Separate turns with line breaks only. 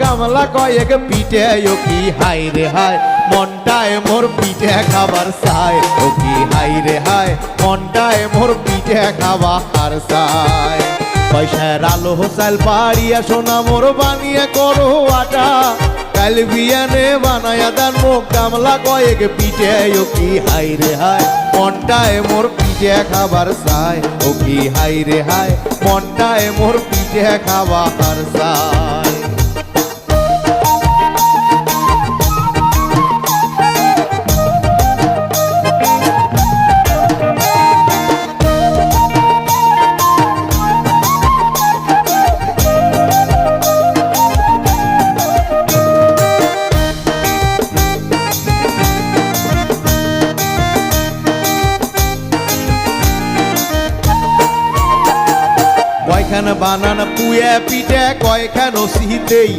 কামলা কয়েক পিঠে, ও কি হাই রে হাই মনটায় মোর পিঠে খাবার চাই, ও কি হাই রে হাই মনটায় মোর পিঠে খাবার চাই। পয়সার আলো হোসাইল পাড়িয়া সোনা মোর বানিয়ে করো আটা। কাল বিয়ানে বানায়া দান মো কামলা কয়েক পিঠে, ও কি হাই রে হাই মনটায় মোর পিঠে খাবার চাই, ও কি হাই রে হাই মনটায় মোর পিঠে খাবার চাই। কয়খান বানানা পুয়ে পিঠে কয়খান সিহিতেই